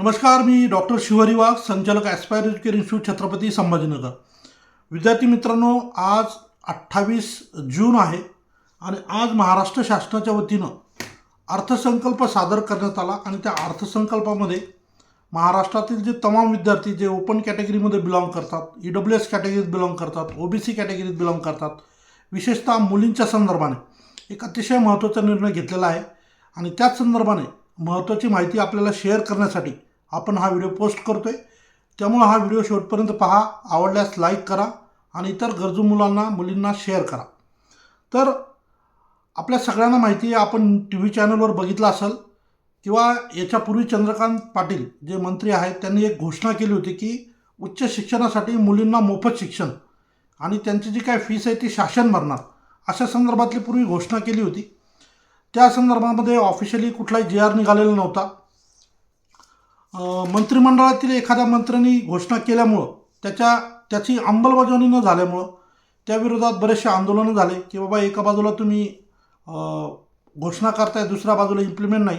नमस्कार मी डॉक्टर शिवहरी वाघ संचालक aspire educare institute Chhatrapati Sambhajinagar. विद्यार्थी मित्रांनो आज अठ्ठावीस जून आहे आणि आज महाराष्ट्र शासनाच्या वतीनं अर्थसंकल्प सादर करण्यात आला आणि त्या अर्थसंकल्पामध्ये महाराष्ट्रातील जे तमाम विद्यार्थी जे ओपन कॅटेगरीमध्ये बिलॉंग करतात ई डब्ल्यू एस कॅटेगरीत बिलॉंग करतात ओ बी सी कॅटेगरीत बिलॉंग करतात विशेषतः मुलींच्या संदर्भाने एक अतिशय महत्त्वाचा निर्णय घेतलेला आहे. आणि त्याच संदर्भाने महत्त्वाची माहिती आपल्याला शेअर करण्यासाठी आपण हा व्हिडिओ पोस्ट करतो आहे त्यामुळं हा व्हिडिओ शेवटपर्यंत पहा. आवडल्यास लाईक करा आणि इतर गरजू मुलांना मुलींना शेअर करा. तर आपल्या सगळ्यांना माहिती आहे आपण टी व्ही चॅनलवर बघितलं असेल किंवा याच्यापूर्वी चंद्रकांत पाटील जे मंत्री आहेत त्यांनी एक घोषणा केली होती की उच्च शिक्षणासाठी मुलींना मोफत शिक्षण आणि त्यांची जी काय फीस आहे ती शासन भरणार अशा संदर्भातली पूर्वी घोषणा केली होती. त्या संदर्भामध्ये ऑफिशियली कुठलाही जी आर निघालेला नव्हता. मंत्रिमंडळातील एखाद्या मंत्र्यांनी घोषणा केल्यामुळं त्याच्या त्याची अंमलबजावणी न झाल्यामुळं त्याविरोधात बरेचसे आंदोलनं झाले की बाबा एका बाजूला तुम्ही घोषणा करताय दुसऱ्या बाजूला इम्प्लिमेंट नाही.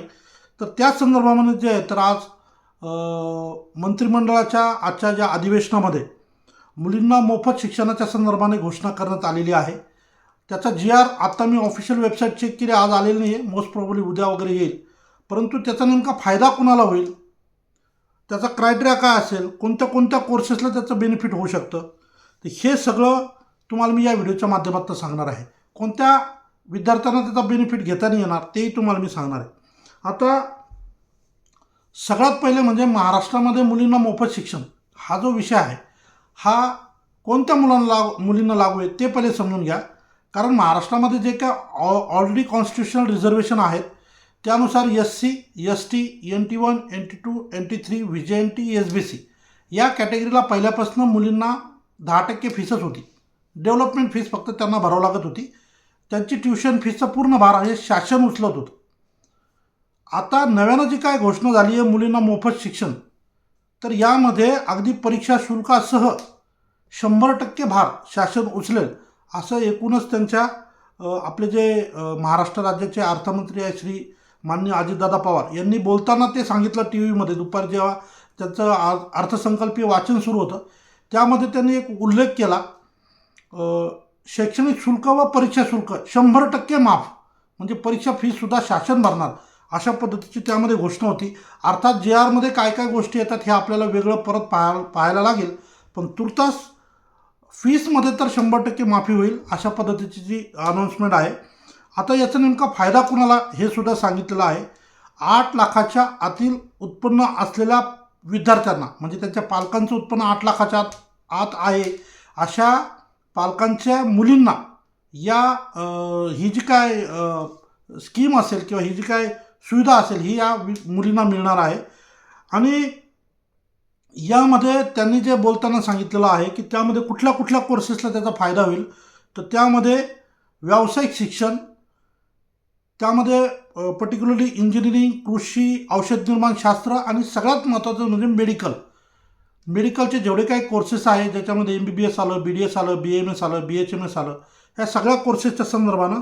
तर त्याच संदर्भामध्ये जे आहे तर आज मंत्रिमंडळाच्या आजच्या ज्या अधिवेशनामध्ये मुलींना मोफत शिक्षणाच्या संदर्भाने घोषणा करण्यात आलेली आहे. त्याचा जी आर आत्ता मी ऑफिशियल वेबसाईट चेक केली आज आलेली नाही आहे मोस्ट प्रॉब्ली उद्या वगैरे येईल. परंतु त्याचा नेमका फायदा कुणाला होईल? त्याचा क्रायटेरिया काय असेल कोणत्या कोणत्या कोर्सेसला त्याचं बेनिफिट होऊ शकतं? तर हे सगळं तुम्हाला मी या व्हिडिओच्या माध्यमातून सांगणार आहे. कोणत्या विद्यार्थ्यांना त्याचा बेनिफिट घेताना येणार तेही तुम्हाला मी सांगणार आहे. आता सगळ्यात पहिले म्हणजे महाराष्ट्रामध्ये मुलींना मोफत शिक्षण हा जो विषय आहे हा कोणत्या मुलांना लागू मुलींना लागू आहे ते पहिले समजून घ्या. कारण महाराष्ट्रामध्ये जे काय ऑ ऑलरेडी कॉन्स्टिट्युशनल रिझर्वेशन आहेत त्यानुसार S C S T N T one N T two N T three V J N T S B C या कॅटेगरीला पहिल्यापासून मुलींना दहा टक्के फीसच होती. डेव्हलपमेंट फीस फक्त त्यांना भरावं लागत होती. त्यांची ट्युशन फीसचं पूर्ण भार हे शासन उचलत होतं. आता नव्यानं जी काय घोषणा झाली आहे मुलींना मोफत शिक्षण तर यामध्ये अगदी परीक्षा शुल्कासह शंभर टक्के भार शासन उचलेल असं एकूणच त्यांच्या आपले जे महाराष्ट्र राज्याचे अर्थमंत्री आहे श्री मान्य अजितदादा पवार यांनी बोलताना ते सांगितलं टी व्हीमध्ये दुपारी जेव्हा त्याचं आ- अर्थसंकल्पीय वाचन सुरू होतं त्यामध्ये त्यांनी एक उल्लेख केला शैक्षणिक शुल्क व परीक्षा शुल्क शंभर टक्के माफ म्हणजे परीक्षा फीसुद्धा शासन भरणार अशा पद्धतीची त्यामध्ये घोषणा होती. अर्थात जे आरमध्ये काय काय गोष्टी येतात हे आपल्याला वेगळं परत पाहा पाहायला लागेल. पण तुर्तास फीसमध्ये तर शंभर टक्के माफी होईल अशा पद्धतीची जी अनाऊन्समेंट आहे आता याचा नेमका फायदा कुणाला हे सुद्धा सांगितलेलं आहे. आठ लाखाच्या आतील उत्पन्न असलेल्या विद्यार्थ्यांना म्हणजे त्यांच्या पालकांचं उत्पन्न आठ लाखाच्या आत आत आहे. अशा पालकांच्या मुलींना या ही जी काय स्कीम असेल किंवा ही जी काय सुविधा असेल ही या मुलींना मिळणार आहे. आणि यामध्ये त्यांनी जे बोलताना सांगितलेलं आहे की त्यामध्ये कुठल्या कुठल्या कोर्सेसला त्याचा फायदा होईल तर त्यामध्ये व्यावसायिक शिक्षण त्यामध्ये पर्टिक्युलरली इंजिनिअरिंग कृषी औषध निर्माण शास्त्र आणि सगळ्यात महत्त्वाचं म्हणजे मेडिकल मेडिकलचे जेवढे काही कोर्सेस आहे ज्याच्यामध्ये एम बी बी एस आलं बी डी एस आलं बी एम एस आलं बी एच एम एस आलं ह्या सगळ्या कोर्सेसच्या संदर्भानं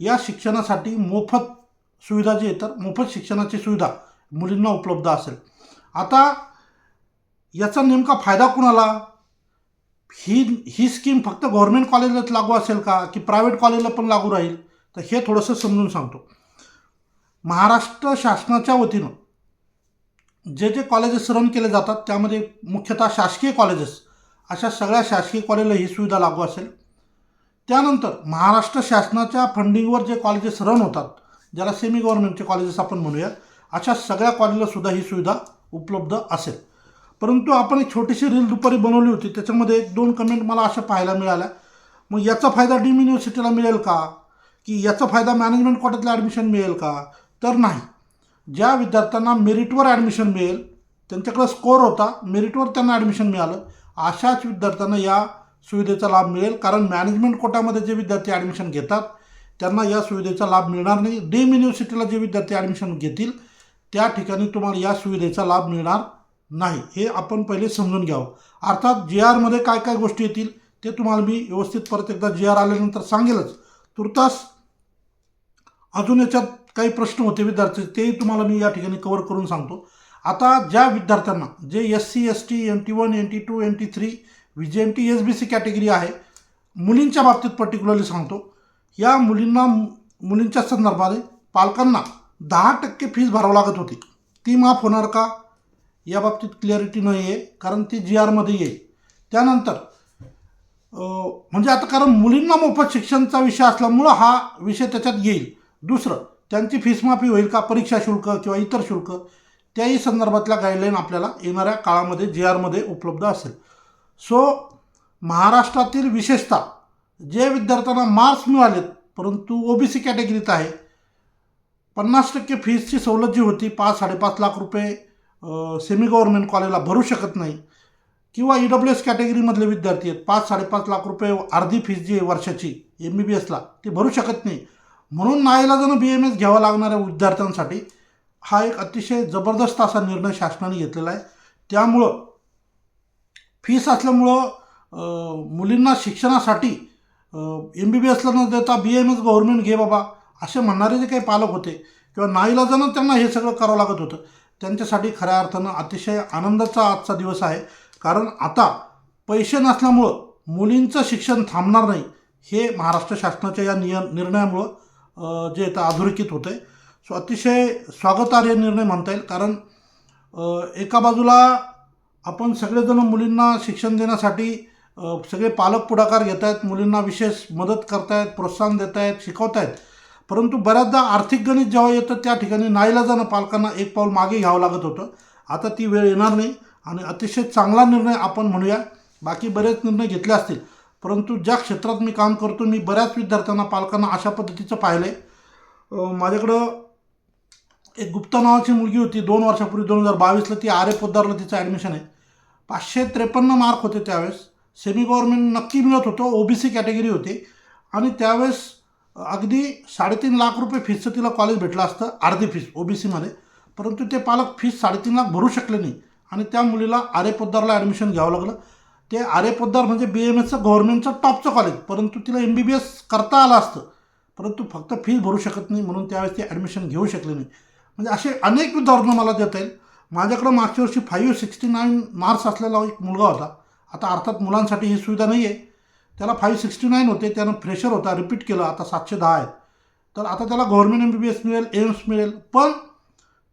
या शिक्षणासाठी मोफत सुविधा जी येतात मोफत शिक्षणाची सुविधा मुलींना उपलब्ध असेल. आता याचा नेमका फायदा कुणाला? ही ही स्कीम फक्त गव्हर्मेंट कॉलेजलाच लागू असेल का? की प्रायव्हेट कॉलेजला पण लागू राहील? तर हे थोडंसं समजून सांगतो. महाराष्ट्र शासनाच्या वतीनं जे जे कॉलेजेस रन केले जातात त्यामध्ये मुख्यतः शासकीय कॉलेजेस अशा सगळ्या शासकीय कॉलेजला ही सुविधा लागू असेल. त्यानंतर महाराष्ट्र शासनाच्या फंडिंगवर जे कॉलेजेस रन होतात ज्याला सेमी गव्हर्नमेंटचे कॉलेजेस आपण म्हणूया अशा सगळ्या कॉलेजला सुद्धा ही सुविधा उपलब्ध असेल. परंतु आपण एक छोटीशी रील दुपारी बनवली होती त्याच्यामध्ये एक दोन कमेंट मला अशा पाहायला मिळाल्या. मग याचा फायदा डीम युनिव्हर्सिटीला मिळेल का? की याचा फायदा मॅनेजमेंट कोट्यातलं ॲडमिशन मिळेल का? तर नाही. ज्या विद्यार्थ्यांना मेरिटवर ॲडमिशन मिळेल त्यांच्याकडे स्कोअर होता मेरिटवर त्यांना ॲडमिशन मिळालं अशाच विद्यार्थ्यांना या सुविधेचा लाभ मिळेल. कारण मॅनेजमेंट कोटामध्ये जे विद्यार्थी ॲडमिशन घेतात त्यांना या सुविधेचा लाभ मिळणार नाही. डीम युनिव्हर्सिटीला जे विद्यार्थी ॲडमिशन घेतील त्या ठिकाणी तुम्हाला या सुविधेचा लाभ मिळणार नाही. हे आपण पहिले समजून घ्यावं. अर्थात जी आरमध्ये काय काय गोष्टी येतील ते तुम्हाला मी व्यवस्थित परत एकदा जी आर आल्यानंतर सांगेलच. तुर्तास अजून याच्यात काही प्रश्न होते विद्यार्थी तेही तुम्हाला मी या ठिकाणी कवर करून सांगतो. आता ज्या विद्यार्थ्यांना जे S C S T N T one N T two N T three V J N T S B C category आहे मुलींच्या बाबतीत पर्टिक्युलरली सांगतो. या मुलींना मुलींच्या संदर्भात पालकांना दहा टक्के फीज भरावं लागत होती. ती माफ होणार का? या बाबतीत क्लिअरिटी नाही आहे कारण ती जी आरमध्ये येईल. त्यानंतर म्हणजे आता कारण मुलींना मोफत शिक्षणचा विषय असल्यामुळं हा विषय त्याच्यात येईल. दुसरं त्यांची फीस माफी होईल का? परीक्षा शुल्क किंवा इतर शुल्क त्याही संदर्भातल्या गाईडलाईन आपल्याला येणाऱ्या काळामध्ये जी आरमध्ये उपलब्ध असेल. सो महाराष्ट्रातील विशेषतः जे विद्यार्थ्यांना मार्क्स मिळालेत परंतु ओ बी सी कॅटेगरीत आहे पन्नास टक्के फीसची सवलत जी होती पाच साडेपाच लाख रुपये सेमी गव्हर्नमेंट कॉलेजला भरू शकत नाही किंवा ई डब्ल्यू एस कॅटेगरीमधले विद्यार्थी आहेत पाच साडेपाच लाख रुपये अर्धी फीस जी आहे वर्षाची एम बी बी एसला ती भरू शकत नाही. म्हणून नाईलाजानं बी एम एस घ्यावा लागणाऱ्या विद्यार्थ्यांसाठी हा एक अतिशय जबरदस्त असा निर्णय शासनाने घेतलेला आहे. त्यामुळं फीस असल्यामुळं मुलींना शिक्षणासाठी एम बी बी एसला न देता बी एम एस गव्हर्नमेंट घे बाबा असे म्हणणारे जे काही पालक होते किंवा नाईलाजानं त्यांना हे सगळं करावं लागत होतं. त्यांच्यासाठी खऱ्या अर्थानं अतिशय आनंदाचा आजचा दिवस आहे. कारण आता पैसे नसल्यामुळं मुलींचं शिक्षण थांबणार नाही हे महाराष्ट्र शासनाच्या या निय निर्णयामुळं जे आता अधोरेखित होतं आहे सो अतिशय स्वागतार्ह निर्णय म्हणता येईल. कारण एका बाजूला आपण सगळेजण मुलींना शिक्षण देण्यासाठी सगळे पालक पुढाकार घेत आहेत मुलींना विशेष मदत करतायत प्रोत्साहन देत आहेत शिकवत आहेत परंतु बऱ्याचदा आर्थिक गणित जेव्हा येतं त्या ठिकाणी नाईलाजानं पालकांना एक पाऊल मागे घ्यावं लागत होतं. आता ती वेळ येणार नाही आणि अतिशय चांगला निर्णय आपण म्हणूया. बाकी बरेच निर्णय घेतले असतील. परंतु ज्या क्षेत्रात मी काम करतो मी बऱ्याच विद्यार्थ्यांना पालकांना अशा पद्धतीचं पाहिलं आहे माझ्याकडं एक गुप्ता नावाची मुलगी होती. दोन वर्षापूर्वी दोन हजार बावीसला ती आरे पोद्दारला तिचं ॲडमिशन आहे. पाचशे त्रेपन्न मार्क होते त्यावेळेस. सेमी गव्हर्मेंट नक्की मिळत होतं. ओ बी सी कॅटेगरी होती. आणि त्यावेळेस अगदी साडेतीन लाख रुपये फीसचं तिला कॉलेज भेटलं असतं. अर्धी फीस ओ बी सीमध्ये परंतु ते पालक फीस साडेतीन लाख भरू शकले नाही. आणि त्या मुलीला आरे पोद्दारला ॲडमिशन घ्यावं लागलं. ते आरे पोद्दार म्हणजे बी एम एसचं गव्हर्नमेंटचं टॉपचं कॉलेज परंतु तिला एम बी बी एस करता आलं असतं. परंतु फक्त फीज भरू शकत नाही म्हणून त्यावेळेस ती ॲडमिशन घेऊ शकले नाही. म्हणजे असे अनेक उदाहरणं मला देता येईल. माझ्याकडं मागच्या वर्षी फाईव्ह सिक्स्टी नाईन मार्क्स असलेला एक मुलगा होता. आता अर्थात मुलांसाठी ही सुविधा नाही आहे त्याला फाईव्ह सिक्स्टी नाईन होते. त्यानं फ्रेशर होता. रिपीट केलं. आता सातशे दहा आहेत तर आता त्याला government M B B S मिळेल एम्स मिळेल. पण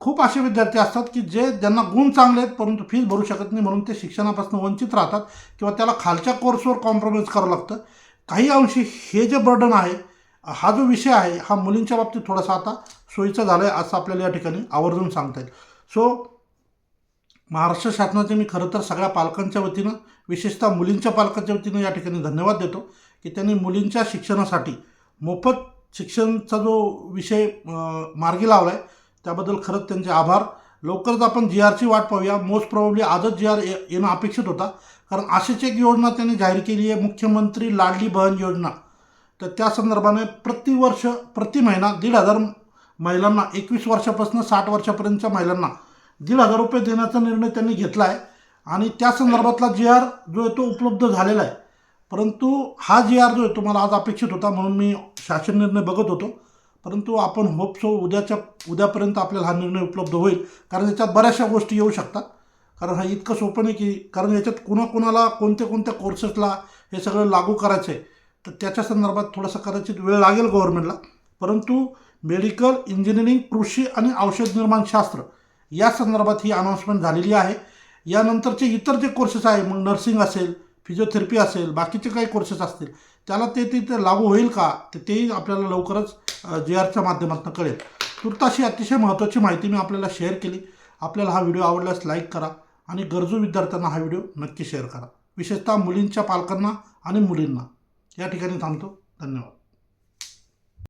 खूप असे विद्यार्थी असतात की जे ज्यांना गुण चांगले आहेत परंतु फीज भरू शकत नाही म्हणून ते शिक्षणापासून वंचित राहतात किंवा त्याला खालच्या कोर्सवर कॉम्प्रोमाइज करावं लागतं. काही अंशी हे जे बर्डन आहे हा जो विषय आहे हा मुलींच्या बाबतीत थोडासा आता सोयीचा झाला आहे असं आपल्याला या ठिकाणी आवर्जून सांगता येईल. सो महाराष्ट्र शासनाचे मी खरं तर सगळ्या पालकांच्या वतीनं विशेषतः मुलींच्या पालकांच्या वतीनं या ठिकाणी धन्यवाद देतो की त्यांनी मुलींच्या शिक्षणासाठी मोफत शिक्षणचा जो विषय मार्गी लावला आहे त्याबद्दल खरंच त्यांचे आभार. लवकरच आपण जी आरची वाट पाहूया. मोस्ट प्रॉब्ली आजच जी आर येणं अपेक्षित होता. कारण अशीच एक योजना त्यांनी जाहीर केली आहे. मुख्यमंत्री लाडली बहन योजना. तर त्या संदर्भाने प्रतिवर्ष प्रति महिना दीड हजार महिलांना एकवीस वर्षापासून साठ वर्षापर्यंतच्या महिलांना दीड हजार रुपये देण्याचा निर्णय त्यांनी घेतला आहे. आणि त्या संदर्भातला जी आर जो आहे तो उपलब्ध झालेला आहे. परंतु हा जी आर जो आहे तो मला आज अपेक्षित होता म्हणून मी शासन निर्णय बघत होतो. परंतु आपण होप सो उद्याच्या उद्यापर्यंत आपल्याला हा निर्णय उपलब्ध होईल. कारण याच्यात बऱ्याचशा गोष्टी येऊ शकतात. कारण हा इतकं सोपं नाही की कारण याच्यात कुणाकुणाला कोणत्या कोणत्या कोर्सेसला हे सगळं लागू करायचं आहे तर त्याच्या संदर्भात थोडासा कदाचित वेळ लागेल गव्हर्नमेंटला परंतु मेडिकल इंजिनिअरिंग कृषी आणि औषध निर्माण शास्त्र या संदर्भात ही अनाऊन्समेंट झालेली आहे. यानंतरचे इतर जे कोर्सेस आहे मग नर्सिंग असेल फिजिओथेरपी असेल बाकीचे काही कोर्सेस असतील त्याला ते तिथे लागू होईल का? तर तेही आपल्याला लवकरच जे आरच्या माध्यमातून कळेल. तुर्ताशी अतिशय महत्त्वाची माहिती मी आपल्याला शेअर केली. आपल्याला हा व्हिडिओ आवडल्यास लाईक करा आणि गरजू विद्यार्थ्यांना हा व्हिडिओ नक्की शेअर करा. विशेषतः मुलींच्या पालकांना आणि मुलींना. या ठिकाणी थांबतो. धन्यवाद.